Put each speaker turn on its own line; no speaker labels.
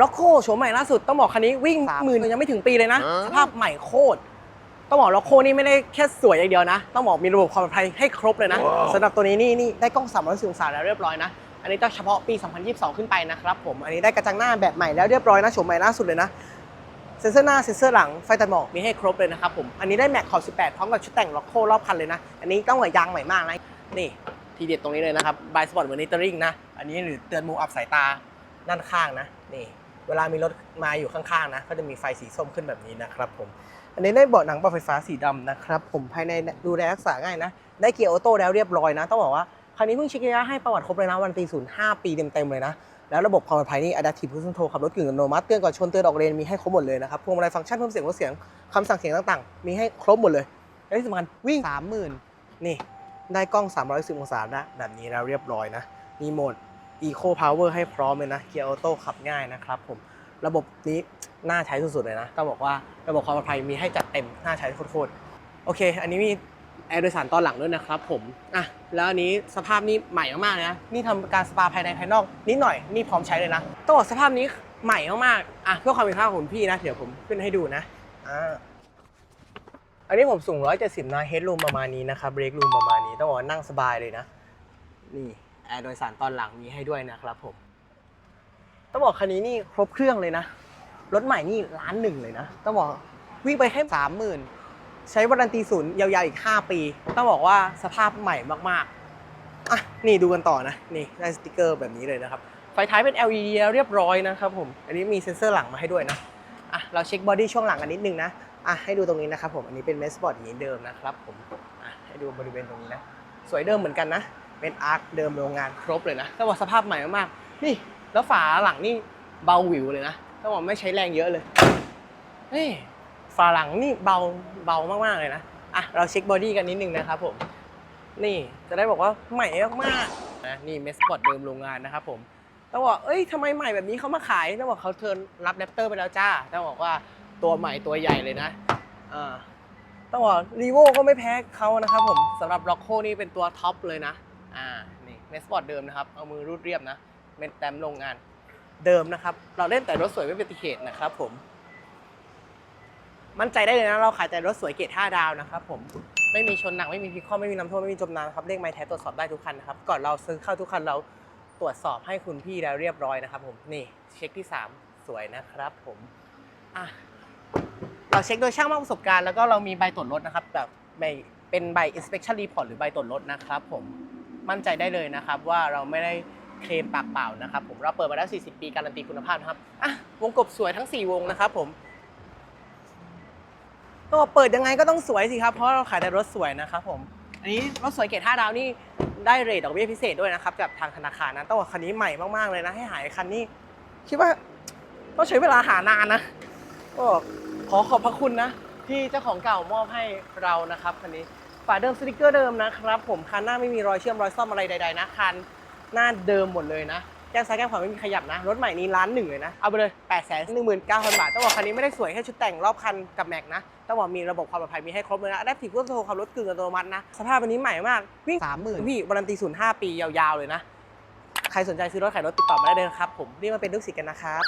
ร็อกโคโฉมใหม่ล่าสุดต้องบอกคันนี้วิ่ง
สาม
หมื่นยังไม่ถึงปีเลยนะสภาพใหม่โคตรต้องบอกร็อกโคนี่ไม่ได้แค่สวยอย่างเดียวนะ ต้องบอกมีระบบความปลอดภัยให้ครบเลยนะสำหรับตัวนี้นี่นี่ได้กล้อง360องศาแล้วเรียบร้อยนะอันนี้ต้องเฉพาะปี 2022 ขึ้นไปนะครับผมอันนี้ได้กระจังหน้าแบบใหม่แล้วเรียบร้อยนะโฉมใหม่ล่าสุดเลยนะเซ็นเซอร์หน้าเซ็นเซอร์หลังไฟตัดหมอกมีให้ครบเลยนะครับผมอันนี้ได้แม็กขอบ 18 พร้อมกับชุดแต่งล็อกโครอบคันเลยนะ อันนี้ต้องหัวยางใหม่มากนะนี่ทีเด็ดตรงนี้เลยนะครับบายสปอร์ตมอนิเตอร์ริงนะอันนี้หรือเตือนมูอัพสายตา ด้านข้างนะนี่เวลามีรถมาอยู่ข้างๆนะก็จะมีไฟสีส้มขึ้นแบบนี้นะครับผมอันนี้ได้เบาะหนังปรับไฟฟ้าสีดำนะครับผมภายในดูแลรักษาง่ายนะ ได้เกียร์ออโต้แล้วเรียบร้อยนะ ต้องบอกว่าคันนี้เพิ่งเช็คระยะให้ประวัติครบเลยนะวันตีศูนย์ห้าปีเต็มๆเลยนะแล้วระบบความปลอดภัยนี่ Adaptive Cruise Control ขับรถกึ่งอัตโนมัติเตือนก่อนชนเตือนออกเลนมีให้ครบหมดเลยนะครับพวงมาลัยฟังก์ชันเพิ่มเสียงลดเสียงคำสั่งเสียงต่างๆ มีให้ครบหมดเลยและที่สำคัญวิ่ง
สามหมื่น
นี่ ได้กล้อง 310 องศานะแบบนี้แล้วเรียบร้อยนะมีโหมด Eco Power ให้พร้อมเลยนะเกียร์ออโต้ขับง่ายนะครับผมระบบนี้น่าใช้สุดๆเลยนะต้องบอกว่าระบบความปลอดภัยมีให้จัดเต็มน่าใช้โคตรๆโอเค อันนี้มีแอร์โดยสารตอนหลังด้วยนะครับผมอะแล้วอันนี้สภาพนี่ใหม่มากๆนะนี่ทำการสปาภายในภายนอกนิดหน่อยนี่พร้อมใช้เลยนะต้องบอกสภาพนี้ใหม่มากๆอะเพื่อความเป็นค่าของพี่นะเดี๋ยวผมขึ้นให้ดูนะอ่าอันนี้ผมสูง 170 นะเฮดรูมประมาณนี้นะครับเบรกรูมประมาณนี้ ต้องบอกว่านั่งสบายเลยนะ นี่ แอร์โดยสารตอนหลังมีให้ด้วยนะครับผม ต้องบอกคันนี้นี่ครบเครื่องเลยนะ รถใหม่นี่ล้านหนึ่งเลยนะ ต้องบอกวิ่งไปแค่
สามหมื่น
ใช้วารันตีศูนย์ยาวๆอีก 5 ปี ต้องบอกว่าสภาพใหม่มากๆ อะ นี่ดูกันต่อนะ นี่ได้สติกเกอร์แบบนี้เลยนะครับ ไฟท้ายเป็น LED เรียบร้อยนะครับผม อันนี้มีเซ็นเซอร์หลังมาให้ด้วยนะ อะ เราเช็คบอดี้ช่วงหลังกันนิดนึงนะ อะ ให้ดูตรงนี้นะครับผม อันนี้เป็นเมสปอร์ตอย่างนี้เดิมนะครับผม อะ ให้ดูบริเวณตรงนี้นะ สวยเดิมเหมือนกันนะ เป็นอาร์คเดิมโรงงานครบเลยนะต้องบอกสภาพใหม่มากๆนี่แล้วฝาหลังนี่เบาหวิวเลยนะต้องบอกไม่ใช้แรงเยอะเลยเฮ้ฝาหลังนี่เบาเบามากๆเลยนะอะเราเช็คบอดี้กันนิดนึงนะครับผมนี่จะได้บอกว่าใหม่มากๆนะนี่เมสปอร์ตเดิมโรงงานนะครับผมต้องบอกเอ้ยทำไมใหม่แบบนี้เขามาขายต้องบอกเขาเทิร์นรับแรปเตอร์ไปแล้วจ้าต้องบอกว่าตัวใหม่ตัวใหญ่เลยนะอ่าต้องบอกรีโวก็ไม่แพ้เขานะครับผมสำหรับล็อกโคนี่เป็นตัวท็อปเลยนะ อ่า นี่เมสปอร์ตเดิมนะครับ เอามือรูดเรียบนะ เม็ดแต้มโรงงาน เดิมนะครับ เราเล่นแต่รถสวยไม่เป็นติเคตนะครับผม มั่นใจได้เลยนะ เราขายแต่รถสวยเกรด5ดาวนะครับผม ไม่มีชนหนัก ไม่มีพิกข้อไม่มีน้ำท่วม ไม่มีจมน้ำครับ เลขไม้แท้ตรวจสอบได้ทุกคันนะครับ ก่อนเราซื้อเข้าทุกคันเราตรวจสอบให้คุณพี่แล้วเรียบร้อยนะครับผม นี่เช็คที่ 3 สวยนะครับผมอะเราเช็คโดยช่างมากประสบการณ์แล้วก็เรามีใบตรวจรถนะครับแบบใบเป็นใบ inspection report หรือใบตรวจรถนะครับผม มั่นใจได้เลยนะครับ ว่าเราไม่ได้เคลมปากเปล่านะครับผมเราเปิดมาแล้ว40 ปีการันตีคุณภาพนะครับอะวงกบสวยทั้ง 4 วงนะครับผมก็เปิดยังไงก็ต้องสวยสิครับเพราะเราขายแต่รถสวยนะครับผมอันนี้รถสวยเกรด5ดาวนี่ได้เรทดอกเบี้ยพิเศษด้วยนะครับจากทางธนาคารนะต้องบอกคันนี้ใหม่มากๆเลยนะให้หายคันนี้คิดว่าต้องใช้เวลาหานานนะก็ขอขอบพระคุณนะที่เจ้าของเก่ามอบให้เรานะครับคันนี้ ฝาเดิมสติกเกอร์เดิมนะครับผมคันหน้าไม่มีรอยเชื่อมรอยซ่อมอะไรใดๆนะคันหน้าเดิมหมดเลยนะแก้มซ้ายแก้มขวาไม่มีขยับนะ รถใหม่นี้ล้านหนึ่งเลยนะ เอาไปเลย8ปดแสนหนึ่งหมื่นเก้าพันบาท ต้องบอกคันนี้ไม่ได้สวยแค่ชุดแต่งรอบคันกับแม็กนะ ต้องบอกมีระบบความปลอดภัยมีให้ครบเลยนะได้ถีบก็โทรขับรถกึ่งอัตโนมัตินะ สภาพวันนี้ใหม่มากวิ่ง
สามหมื่น
พี่วารันตีศูนย์ห้าปียาวๆเลยนะ ใครสนใจซื้อรถขายรถติดต่อมาได้เลยนะครับผมรีบมาเป็นลูกศิษย์กันนะครับ